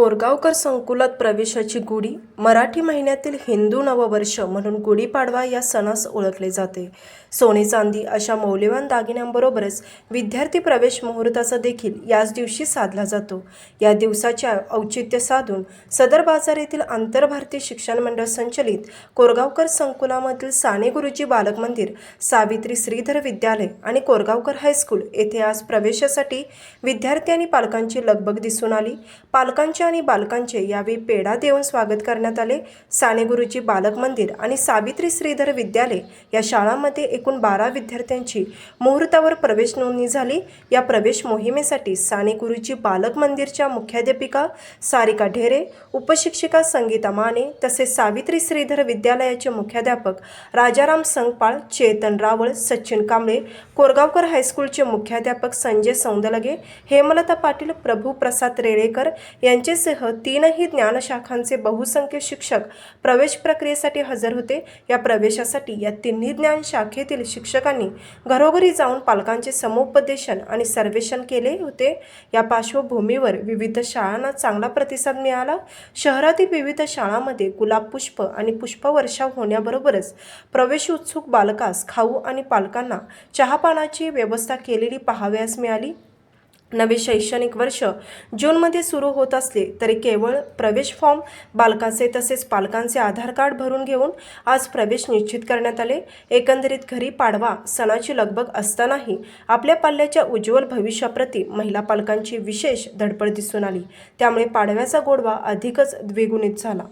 कोरगावकर संकुलात प्रवेशाची गुढी मराठी महिन्यातील हिंदू नववर्ष म्हणून गुढीपाडवा या सणास ओळखले जाते. सोने चांदी अशा मौल्यवान दागिन्यांबरोबरच विद्यार्थी प्रवेश मुहूर्ताचा देखील याच दिवशी साधला जातो. या दिवसाच्या औचित्य साधून सदर बाजार येथील आंतरभारतीय शिक्षण मंडळ संचलित कोरगावकर संकुलामधील साने गुरुजी बालक मंदिर सावित्री श्रीधर विद्यालय आणि कोरगावकर हायस्कूल येथे आज प्रवेशासाठी विद्यार्थी आणि पालकांची लगबग दिसून आली. पालकांच्या आणि बालकांचे यावेळी पेढा देऊन स्वागत करण्यात आले. साने गुरुजी बालक मंदिर आणि सावित्री श्रीधर विद्यालय या शाळांमध्ये एकूण बारा विद्यार्थ्यांची मुहूर्तावर प्रवेश नोंदणी झाली. या प्रवेश मोहिमेसाठी साने गुरुजी बालक मंदिरच्या मुख्याध्यापिका सारिका ढेरे उपशिक्षिका संगीता माने तसेच सावित्री श्रीधर विद्यालयाचे मुख्याध्यापक राजाराम संगपाळ चेतन रावळ सचिन कांबळे कोरगावकर हायस्कूलचे मुख्याध्यापक संजय सौंदलगे हेमलता पाटील प्रभू प्रसाद रेळेकर यांचेसह तीनही ज्ञानशाखांचे बहुसंख्य शिक्षक प्रवेश प्रक्रियेसाठी हजर होते. या प्रवेशासाठी या तिन्ही ज्ञान शाखेतील शिक्षकांनी घरोघरी जाऊन पालकांचे समुपदेशन आणि सर्वेक्षण केले होते. या पार्श्वभूमीवर विविध शाळांना चांगला प्रतिसाद मिळाला. शहरातील विविध शाळांमध्ये गुलाब पुष्प आणि पुष्पवर्षाव होण्याबरोबरच प्रवेश उत्सुक बालकास खाऊ आणि पालकांना चहापानाची व्यवस्था केलेली पाहाव्यास मिळाली. नवे शैक्षणिक वर्ष जूनमध्ये सुरू होत असले तरी केवळ प्रवेश फॉर्म बालकाचे तसेच पालकांचे आधार कार्ड भरून घेऊन आज प्रवेश निश्चित करण्यात आले. एकंदरीत घरी पाडवा सणाची लगबग असतानाही आपल्या पाल्याच्या उज्ज्वल भविष्याप्रती महिला पालकांची विशेष धडपड दिसून आली. त्यामुळे पाडव्याचा गोडवा अधिकच द्विगुणित झाला.